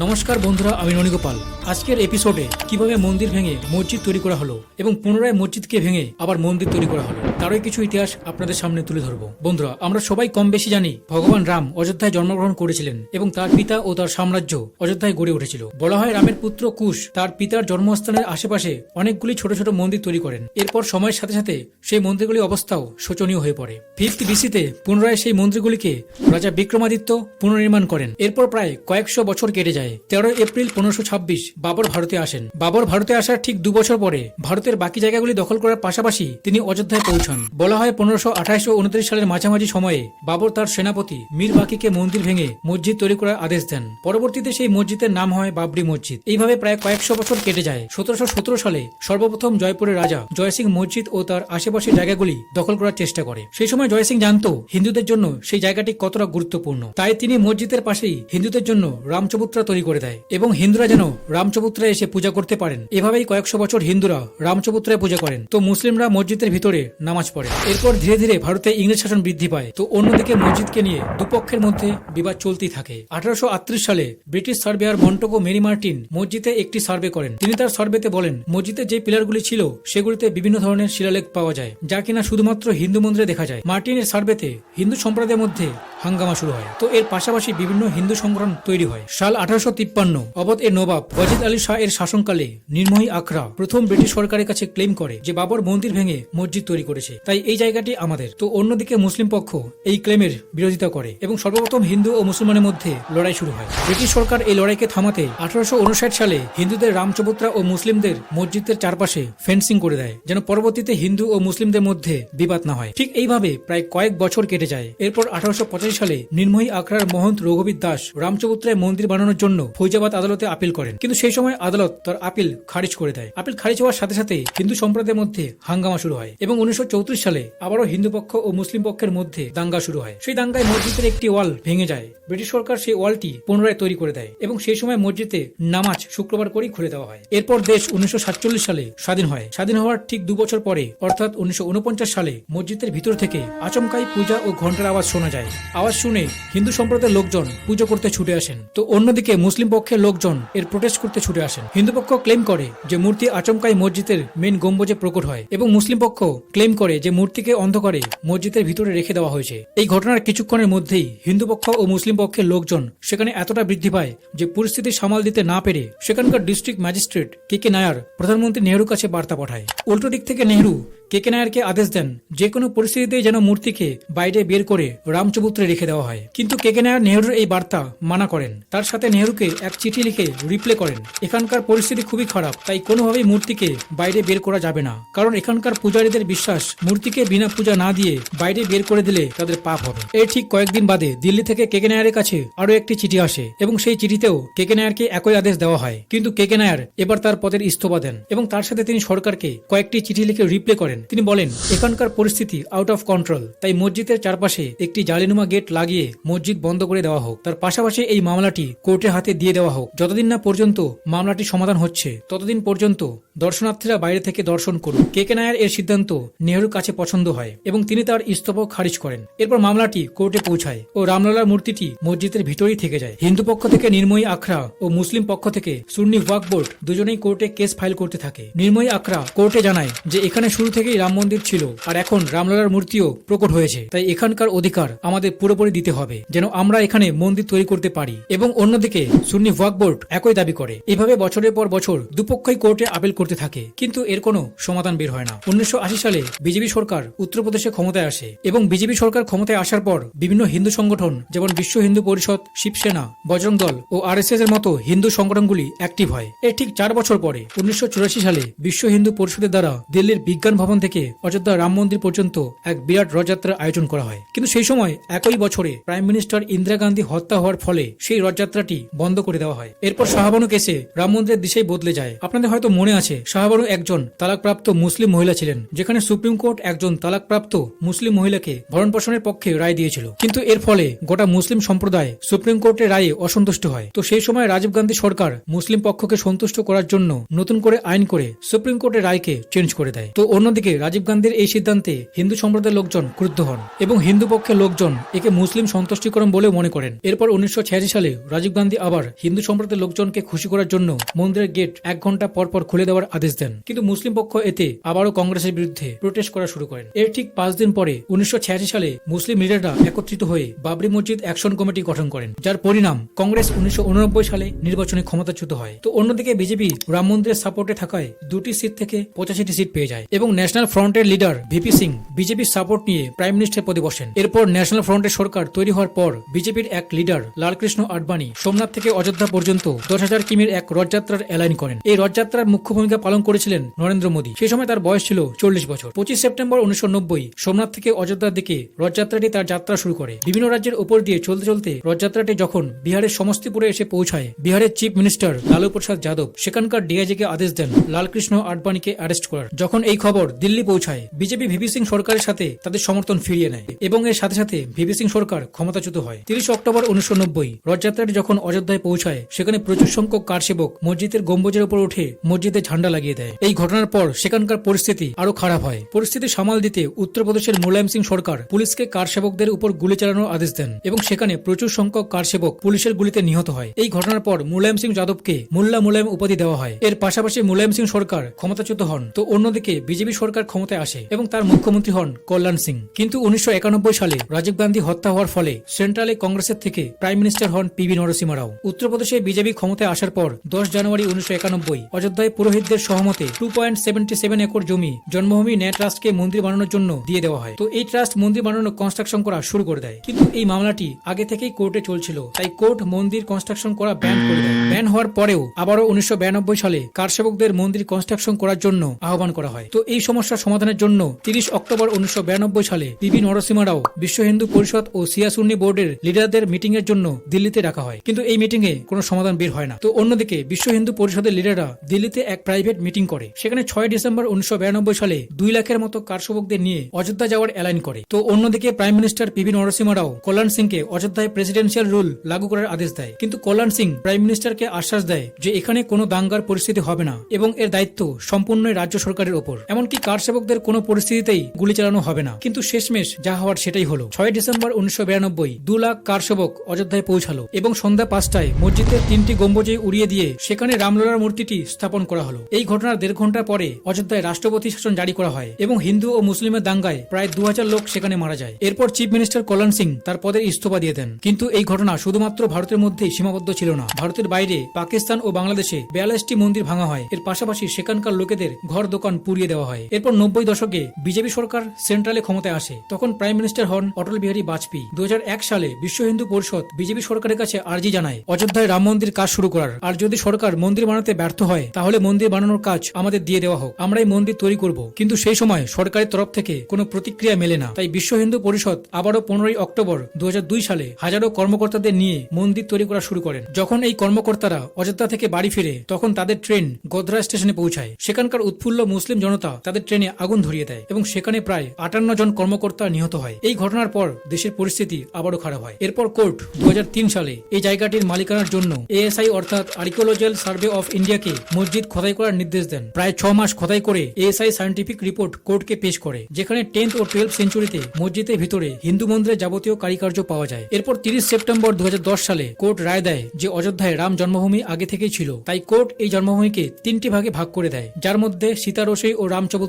নমস্কার বন্ধুরা, আমি রনিগোপাল আজকের এপিসোডে কীভাবে মন্দির ভেঙে মসজিদ তৈরি করা হলো এবং পুনরায় মসজিদকে ভেঙে আবার মন্দির তৈরি করা হলো। তারই কিছু ইতিহাস আপনাদের সামনে তুলে ধরবো। বন্ধুরা, আমরা সবাই কম বেশি জানি ভগবান রাম অযোধ্যায় জন্মগ্রহণ করেছিলেন এবং তার পিতা ও তার সাম্রাজ্য অযোধ্যায় গড়ে উঠেছিল। বলা হয় রামের পুত্র কুশ তার পিতার জন্মস্থানের আশেপাশে অনেকগুলি ছোট ছোট মন্দির তৈরি করেন। এরপর সময়ের সাথে সাথে সেই মন্দিরগুলির অবস্থাও শোচনীয় হয়ে পড়ে। ফিফথ বিসিতে পুনরায় সেই মন্দিরগুলিকে রাজা বিক্রমাদিত্য পুনর্নির্মাণ করেন। এরপর প্রায় কয়েকশো বছর কেটে যায়। তেরোই এপ্রিল পনেরোশো ছাব্বিশ বাবর ভারতে আসেন। বাবর ভারতে আসার ঠিক দু বছর পরে ভারতের বাকি জায়গাগুলি দখল করার পাশাপাশি তিনি অযোধ্যায় পৌঁছান। বলা হয় পনেরোশো আঠাশ ও উনত্রিশ সালের মাঝামাঝি সময়ে বাবর তার সেনাপতি মীর বাকিকে মন্দির ভেঙে মসজিদ তৈরি করার আদেশ দেন। পরবর্তীতে সেই মসজিদের নাম হয় বাবরি মসজিদ। এইভাবে প্রায় কয়েকশো বছর কেটে যায়। সতেরোশো সতেরো সালে সর্বপ্রথম জয়পুরের রাজা জয়সিং মসজিদ ও তার আশেপাশের জায়গাগুলি দখল করার চেষ্টা করে। সেই সময় জয়সিং জানতো হিন্দুদের জন্য সেই জায়গাটি কতটা গুরুত্বপূর্ণ। তাই তিনি মসজিদের পাশেই হিন্দুদের জন্য রামচবুত্রা তৈরি করে দেয় এবং হিন্দুরা যেন রামচবুত্রায় এসে পূজা করতে পারেন। এভাবেই কয়েকশো বছর হিন্দুরা রামচবুত্রায় পূজা করেন। তো মুসলিমরা মসজিদের ভিতরে নামাজ পড়ে। এরপর ধীরে ধীরে ভারতে ইংরেজ শাসন বৃদ্ধি পায়। তো অন্যদিকে মসজিদকে নিয়ে দুপক্ষের মধ্যে বিবাদ চলতেই থাকে। আঠারোশো আটত্রিশ সালে British surveyor Montgomery Martin মসজিদে একটি সার্ভে করেন। তিনি তার সার্ভেতে বলেন, মসজিদে যে পিলারগুলি ছিল, সেগুলিতে বিভিন্ন ধরনের শিলালেখ পাওয়া যায়, যা কিনা শুধুমাত্র হিন্দু মন্দিরে দেখা যায়। মার্টিনের সার্ভেতে হিন্দু সম্প্রদায়ের মধ্যে হাঙ্গামা শুরু হয়। তো এর পাশাপাশি বিভিন্ন হিন্দু সংগঠন তৈরি হয়। সাল আঠারোশো তিপ্পান্ন অবধ এর নবাব ওয়াজিদ আলী শাহ এর শাসনকালে নির্মোহী আখড়া প্রথম ব্রিটিশ সরকারের কাছে ক্লেম করে যে বাবর মন্দির ভেঙে মসজিদ তৈরি করেছে। তাই এই জায়গাটি আমাদের। তো অন্যদিকে মুসলিম পক্ষ এই ক্লেমের বিরোধিতা করে এবং সর্বপ্রথম হিন্দু ও মুসলমানের মধ্যে লড়াই শুরু হয়। ব্রিটিশ সরকার এই লড়াইকে থামাতে আঠারোশো উনষাট সালে হিন্দুদের রামচবুত্রা ও মুসলিমদের মসজিদের চারপাশে ফেন্সিং করে দেয়, যেন পরবর্তীতে হিন্দু ও মুসলিমদের মধ্যে বিবাদ না হয়। ঠিক এইভাবে প্রায় কয়েক বছর কেটে যায়। এরপর আঠারোশো পঁচাশি সালে নির্মোহী আখড়ার মহন্ত রঘুবীর দাস রামচবুত্রায় মন্দির বানানোর জন্য ফৈজাবাদ আদালতে আপিল করেন। কিন্তু সেই সময় আদালত তার আপিল খারিজ করে দেয়। আপিল খারিজ হওয়ার সাথে সাথে হিন্দু সম্প্রদায়ের মধ্যে হাঙ্গামা শুরু হয় এবং উনিশশো সালে আবারও হিন্দু পক্ষ ও মুসলিম পক্ষের মধ্যে দাঙ্গা শুরু হয়। সেই দাঙ্গায় মসজিদের একটি ওয়াল ভেঙে যায়। ব্রিটিশ সরকার সেই ওয়ালটি পুনরায় তৈরি করে দেয় এবং সেই সময় মসজিদে নামাজ শুক্রবার করেই খুলে দেওয়া হয়। এরপর দেশ উনিশশো সাতচল্লিশ সালে স্বাধীন হয়। স্বাধীন হওয়ার ঠিক দু বছর পরে, অর্থাৎ উনিশশো সালে মসজিদের ভিতর থেকে আচমকাই পূজা ও ঘণ্টার আওয়াজ শোনা যায়। আওয়াজ শুনে হিন্দু সম্প্রদায়ের লোকজন পুজো করতে ছুটে আসেন। তো অন্যদিকে মুসলিম পক্ষের লোকজন এর প্রোটেস্ট করতে ছুটে আসেন। হিন্দু পক্ষ ক্লেম করে যে মূর্তি আচমকাই মসজিদের মেন গম্বুজে প্রকট হয় এবং মুসলিম পক্ষ ক্লেম করে যে মূর্তিকে অন্ধকারে মসজিদের ভিতরে রেখে দেওয়া হয়েছে। এই ঘটনার কিছুক্ষণের মধ্যেই হিন্দু পক্ষ ও মুসলিম পক্ষের লোকজন সেখানে এতটা বৃদ্ধি পায় যে পরিস্থিতি সামাল দিতে না পেরে সেখানকার district magistrate K K Nair প্রধানমন্ত্রী নেহরুর কাছে বার্তা পাঠায়। উল্টো দিক থেকে নেহরু কেকে নায়ারকে আদেশ দেন যে কোনো পরিস্থিতিতে যেন মূর্তিকে বাইরে বের করে রামচবুত্রে রেখে দেওয়া হয়। কিন্তু কেকে নায়ার নেহরুর এই বার্তা মানা করেন। তার সাথে নেহরুকে এক চিঠি লিখে রিপ্লে করেন। এখানকার পরিস্থিতি খুবই খারাপ, তাই কোনোভাবেই মূর্তিকে বাইরে বের করা যাবে না। কারণ এখানকার পূজারীদের বিশ্বাস, মূর্তিকে বিনা পূজা না দিয়ে বাইরে বের করে দিলে তাদের পাপ হবে। এর ঠিক কয়েকদিন বাদে দিল্লি থেকে কেকে নায়ারের কাছে আরও একটি চিঠি আসে এবং সেই চিঠিতেও কেকে নায়ারকে একই আদেশ দেওয়া হয়। কিন্তু কেকে নায়ার এবার তার পদের ইস্তফা দেন এবং তার সাথে তিনি সরকারকে কয়েকটি চিঠি লিখে রিপ্লে করেন। তিনি বলেন, এখানকার পরিস্থিতি আউট অফ কন্ট্রোল তাই মসজিদের চারপাশে একটি জালিনুমা গেট লাগিয়ে মসজিদ বন্ধ করে দেওয়া হোক। তার পাশাপাশি এই মামলাটি কোর্টের হাতে দিয়ে দেওয়া হোক। যতদিন না পর্যন্ত মামলাটি সমাধান হচ্ছে, ততদিন পর্যন্ত দর্শনার্থীরা বাইরে থেকে দর্শন করুন কে কে নায়ার এর সিদ্ধান্ত নেহরুর কাছে পছন্দ হয় এবং তিনি তার ইস্তফা খারিজ করেন। এরপর মামলাটি কোর্টে পৌঁছায় ও রামলালার মূর্তিটি মসজিদের ভিতরেই থেকে যায়। হিন্দু পক্ষ থেকে নির্ময়ী আখড়া ও মুসলিম পক্ষ থেকে সুন্নি ওয়াক বোর্ড দুজনেই কোর্টে কেস ফাইল করতে থাকে। নির্ময়ী আখড়া কোর্টে জানায় যে, এখানে শুরু থেকেই রাম মন্দির ছিল, আর এখন রামলালার মূর্তিও প্রকট হয়েছে। তাই এখানকার অধিকার আমাদের পুরোপুরি দিতে হবে, যেন আমরা এখানে মন্দির তৈরি করতে পারি এবং অন্যদিকে সুন্নি ওয়াক বোর্ড একই দাবি করে। এভাবে বছরের পর বছর দুপক্ষই কোর্টে আপিল করতে থাকে, কিন্তু এর কোনো সমাধান বের হয় না। উনিশশো আশি সালে বিজেপি সরকার উত্তরপ্রদেশে ক্ষমতায় আসে এবং বিজেপি সরকার ক্ষমতায় আসার পর বিভিন্ন হিন্দু সংগঠন, যেমন বিশ্ব হিন্দু পরিষদ, শিবসেনা, বজরং দল ও আর এর মতো হিন্দু সংগঠনগুলি অ্যাক্টিভ হয়। এর ঠিক চার বছর পরে, উনিশশো চুরাশি সালে বিশ্ব হিন্দু পরিষদের দ্বারা দিল্লির বিজ্ঞান ভবন থেকে অযোধ্যা রাম মন্দির পর্যন্ত এক বিরাট রথযাত্রার আয়োজন করা হয়। কিন্তু সেই সময় একই বছরে প্রাইম মিনিস্টার ইন্দিরা গান্ধী হত্যা হওয়ার ফলে সেই রথযাত্রাটি বন্ধ করে দেওয়া হয়। এরপর শাহবানু কেসে রাম মন্দিরের দিশেই বদলে যায়। আপনাদের হয়তো মনে আছে শাহবানু একজন তালাকপ্রাপ্ত মুসলিম মহিলা ছিলেন, যেখানে সুপ্রিম কোর্ট একজন তালাকপ্রাপ্ত মুসলিম মহিলাকে ভরণ পোষণের পক্ষে রায় দিয়েছিল। কিন্তু এর ফলে গোটা মুসলিম সম্প্রদায় সুপ্রিম কোর্টের রায়ে অসন্তুষ্ট হয়। তো সেই সময় রাজীব গান্ধী সরকার মুসলিম পক্ষকে সন্তুষ্ট করার জন্য নতুন করে আইন করে সুপ্রিম কোর্টের রায়কে চেঞ্জ করে দেয়। তো অন্যদিকে অন্যদিকে রাজীব গান্ধীর এই সিদ্ধান্তে হিন্দু সম্প্রদায়ের লোকজন ক্রুদ্ধ হন এবং হিন্দু পক্ষের লোকজন একে মুসলিম সন্তুষ্টিকরণ বলেও মনে করেন। এরপর উনিশশো সালে রাজীব গান্ধী আবার হিন্দু সম্প্রদায়ের লোকজনকে খুশি করার জন্য মন্দিরের গেট এক ঘণ্টা পর পর খুলে দেওয়ার আদেশ দেন। কিন্তু মুসলিম পক্ষ এতে আবারও কংগ্রেসের বিরুদ্ধে প্রোটেস্ট করা শুরু করেন। এর ঠিক পাঁচ দিন পরে উনিশশো ছিয়াশি সালে মুসলিম লিডাররা একত্রিত হয়ে বাবরি মসজিদ অ্যাকশন কমিটি গঠন করেন, যার পরিণাম কংগ্রেস উনিশশো উননব্বই সালে নির্বাচনে ক্ষমতাচ্যুত হয়। তো অন্যদিকে বিজেপি রাম মন্দিরের সাপোর্টে থাকায় দুটি সিট থেকে পঁচাশিটি সিট পেয়ে যায় এবং ন্যাশনাল ফ্রন্টের লিডার ভিপি সিং বিজেপির সাপোর্ট নিয়ে প্রাইম মিনিস্টার পদে বসেন। এরপর ন্যাশনাল ফ্রন্টের সরকার তৈরি হওয়ার পর বিজেপির এক লিডার লালকৃষ্ণ আডবাণী সোমনাথ থেকে অযোধ্যা পর্যন্ত দশ হাজার কিমির এক রথযাত্রার অ্যালাইন করেন। এই রথযাত্রার মুখ্য ভূমিকা পালন করেছিলেন নরেন্দ্র মোদী। সেই সময় তার বয়স ছিল চল্লিশ বছর। পঁচিশ সেপ্টেম্বর উনিশশো নব্বই সোমনাথ থেকে অযোধ্যার দিকে রথযাত্রাটি তার যাত্রা শুরু করে। বিভিন্ন রাজ্যের উপর দিয়ে চলতে চলতে রথযাত্রাটি যখন বিহারের সমস্তিপুরে এসে পৌঁছায়, বিহারের চিফ মিনিস্টার লালু প্রসাদ যাদব সেখানকার ডিআইজিকে আদেশ দেন লালকৃষ্ণ আডবাণীকে অ্যারেস্ট করার। যখন এই খবর দিল্লি পৌঁছায়, বিজেপি ভিপি সিং সরকারের সাথে তাদের সমর্থন ফিরিয়ে নেয় এবং এর সাথে সাথে ভিপি সিং সরকার ক্ষমতাচ্যুত হয়। তিরিশ অক্টোবর উনিশশো নব্বই, রথযাত্রাটি যখন অযোধ্যায় পৌঁছায়, সেখানে প্রচুর সংখ্যক কারসেবক মসজিদের গম্বুজের উপর উঠে মসজিদে ঝান্ডা লাগিয়ে দেয়। এই ঘটনার পর সেখানকার পরিস্থিতি আরও খারাপ হয়। পরিস্থিতি সামাল দিতে উত্তরপ্রদেশের মুলায়ম সিং সরকার পুলিশকে কারসেবকদের উপর গুলি চালানোর আদেশ দেন এবং সেখানে প্রচুর সংখ্যক কারসেবক পুলিশের গুলিতে নিহত হয়। এই ঘটনার পর মুলায়ম সিং যাদবকে মোল্লা মুলায়ম উপাধি দেওয়া হয়। এর পাশাপাশি মুলায়ম সিং সরকার ক্ষমতাচ্যুত হন। তো অন্যদিকে বিজেপি সরকার ক্ষমতায় আসে এবং তার মুখ্যমন্ত্রী হন কল্যাণ সিং। কিন্তু উনিশশো একানব্বই সালে রাজীব গান্ধী হত্যা হওয়ার ফলে সেন্ট্রালে কংগ্রেসের থেকে প্রাইম মিনিস্টার হন পিবি নরসিংহ রাও উত্তরপ্রদেশে বিজেপি ক্ষমতায় আসার পর দশ জানুয়ারি উনিশশো একানব্বই অযোধ্যায় পুরোহিতদের সহমতে two point seventy seven acre জমি জন্মভূমি ন্যায় ট্রাস্টকে মন্দির বানানোর জন্য দিয়ে দেওয়া হয়। তো এই ট্রাস্ট মন্দির বানানোর কনস্ট্রাকশন করা শুরু করে দেয়। কিন্তু এই মামলাটি আগে থেকেই কোর্টে চলছিল। তাই কোর্ট মন্দির কনস্ট্রাকশন করা ব্যান করে দেয়। ব্যান হওয়ার পরেও আবারও উনিশশো বিরানব্বই সালে কারসেবকদের মন্দির কনস্ট্রাকশন করার জন্য আহ্বান করা হয়। তো এই সমস্যার সমাধানের জন্য তিরিশ অক্টোবর উনিশশো বিরানব্বই সালে পিবি নরসিংহ রাও বিশ্ব হিন্দু পরিষদ ও সিয়াসুন্নি বোর্ডের লিডারদের মিটিং এর জন্য দিল্লিতে ডাকা হয়। কিন্তু এই মিটিং এ কোনো সমাধান বের হয় না। তো অন্যদিকে বিশ্ব হিন্দু পরিষদের লিডাররা দিল্লিতে এক প্রাইভেট মিটিং করে। সেখানে ছয় ডিসেম্বর উনিশশো সালে দুই লাখের মতো কারসেবকদের নিয়ে অযোধ্যা যাওয়ার অ্যালাইন করে। তো অন্যদিকে prime minister P V Narasimha Rao Kalyan সিংকে অযোধ্যায় প্রেসিডেন্সিয়াল রুল লাগু করার আদেশ দেয়। কিন্তু কল্যাণ সিং প্রাইম মিনিস্টারকে আশ্বাস দেয় যে এখানে কোনো দাঙ্গার পরিস্থিতি হবে না এবং এর দায়িত্ব সম্পূর্ণ রাজ্য সরকারের ওপর। এমনকি কারসেবকদের কোনো পরিস্থিতিতেই গুলি চালানো হবে না। কিন্তু শেষমেশ যা হওয়ার সেটাই হলো। ছয় ডিসেম্বর উনিশশো বিরানব্বই দু লাখ কারসেবক অযোধ্যায় পৌঁছালো এবং সন্ধ্যা পাঁচটায় মসজিদের তিনটি গম্বুজে উড়িয়ে দিয়ে সেখানে রামলালার মূর্তিটি স্থাপন করা হলো। এই ঘটনার দেড় ঘণ্টা পরে অযোধ্যায় রাষ্ট্রপতি শাসন জারি করা হয় এবং হিন্দু ও মুসলিমের দাঙ্গায় প্রায় দু হাজার লোক সেখানে মারা যায়। এরপর চিফ মিনিস্টার কল্যাণ সিং তার পদের ইস্তফা দিয়ে দেন। কিন্তু এই ঘটনা শুধুমাত্র ভারতের মধ্যেই সীমাবদ্ধ ছিল না। ভারতের বাইরে পাকিস্তান ও বাংলাদেশে বিয়াল্লিশটি মন্দির ভাঙা হয়। এর পাশাপাশি সেখানকার লোকেদের ঘর দোকান পুড়িয়ে দেওয়া হয়। এরপর নব্বই দশকে বিজেপি সরকার সেন্ট্রালে ক্ষমতায় আসে, তখন প্রাইম মিনিস্টার হন অটল বিহারী বাজপেয়ী। দু সালে বিশ্ব হিন্দু পরিষদ বিজেপি সরকারের কাছে আর্জি জানায়, অযোধ্যায় রাম মন্দির কাজ শুরু করার। আর যদি সরকার মন্দির বানাতে ব্যর্থ হয়, তাহলে মন্দির বানানোর কাজ আমাদের দিয়ে দেওয়া হোক। আমরা এই মন্দির তৈরি করব। কিন্তু সেই সময় সরকারের তরফ থেকে কোনো প্রতিক্রিয়া মেলে না। তাই বিশ্ব হিন্দু পরিষদ আবারও পনেরোই অক্টোবর দু হাজার দুই সালে হাজারো কর্মকর্তাদের নিয়ে মন্দির তৈরি করা শুরু করেন। যখন এই কর্মকর্তারা অযোধ্যা থেকে বাড়ি ফিরে, তখন তাদের ট্রেন গোধরা স্টেশনে পৌঁছায়। সেখানকার উৎফুল্ল মুসলিম জনতা তাদের ট্রেনে আগুন ধরিয়ে দেয় এবং সেখানে প্রায় আটান্ন জন কর্মকর্তা নিহত হয়। এই ঘটনার পর দেশের পরিস্থিতি আবারও খারাপ হয়। এরপর কোর্ট দু হাজার তিন সালে এই জায়গাটির মালিকানার জন্য এএসআই অর্থাৎ আর্কিওলজিক্যাল সার্ভে অফ ইন্ডিয়াকে মসজিদ খোদাই করার নির্দেশ দেন। প্রায় ছ মাস খোদাই করে এএসআই সায়েন্টিফিক রিপোর্ট কোর্টকে পেশ করে, যেখানে টেন্থ ও টুয়েলভ সেঞ্চুরিতে মসজিদের ভিতরে হিন্দু মন্দিরের যাবতীয় কারিকার্য পাওয়া যায়। এরপর তিরিশ সেপ্টেম্বর দু হাজার দশ সালে কোর্ট রায় দেয় যে অযোধ্যায় রাম জন্মভূমি আগে থেকেই ছিল, তাই কোর্ট এই জন্মভূমিকে তিনটি ভাগে ভাগ করে দেয়, যার মধ্যে সীতারসই ও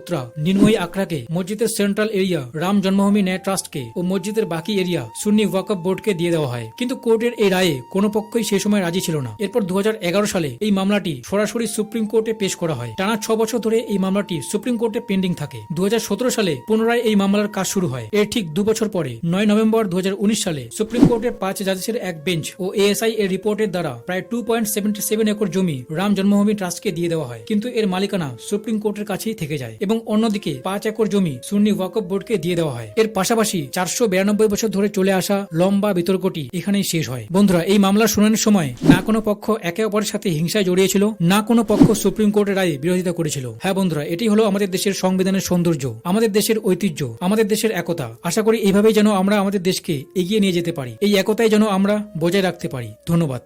রামচবুত্রা নির্ময়ী আখড়াকে, মসজিদের সেন্ট্রাল এরিয়া রাম জন্মভূমি ন্যায় ট্রাস্টকে ও মসজিদের বাকি এরিয়া সুন্নি ওয়াকফ বোর্ডকে দিয়ে দেওয়া হয়। কিন্তু কোর্টের এই রায়ে কোনো পক্ষই সে সময় রাজি ছিল না। এরপর দু হাজার এগারো সালে এই মামলাটি সরাসরি সুপ্রিম কোর্টে পেশ করা হয়। টানা ছ বছর ধরে এই মামলাটি সুপ্রিম কোর্টে পেন্ডিং থাকে। দু হাজার সতেরো সালে পুনরায় এই মামলার কাজ শুরু হয়। এর ঠিক দু বছর পরে, নয় নভেম্বর দু হাজার উনিশ সালে সুপ্রিম কোর্টের পাঁচ জাজেসের এক বেঞ্চ ও এএসআই এর রিপোর্টের দ্বারা প্রায় two point seventy seven acre জমি রাম জন্মভূমি ট্রাস্টকে দিয়ে দেওয়া হয়। কিন্তু এর মালিকানা সুপ্রিম কোর্টের কাছেই থেকে যায় এবং অন্যদিকে পাঁচ একর জমি সুন্নি ওয়াকফ বোর্ডকে দিয়ে দেওয়া হয়। এর পাশাপাশি চারশো বিরানব্বই বছর ধরে চলে আসা লম্বা বিতর্কটি এখানেই শেষ হয়। বন্ধুরা, এই মামলার শুনানির সময় না কোনো পক্ষ একে অপরের সাথে হিংসায় জড়িয়েছিল, না কোনো পক্ষ সুপ্রিম কোর্টের রায়ে বিরোধিতা করেছিল। হ্যাঁ বন্ধুরা, এটি হলো আমাদের দেশের সংবিধানের সৌন্দর্য, আমাদের দেশের ঐতিহ্য, আমাদের দেশের একতা। আশা করি এইভাবেই যেন আমরা আমাদের দেশকে এগিয়ে নিয়ে যেতে পারি। এই একতাই যেন আমরা বজায় রাখতে পারি। ধন্যবাদ।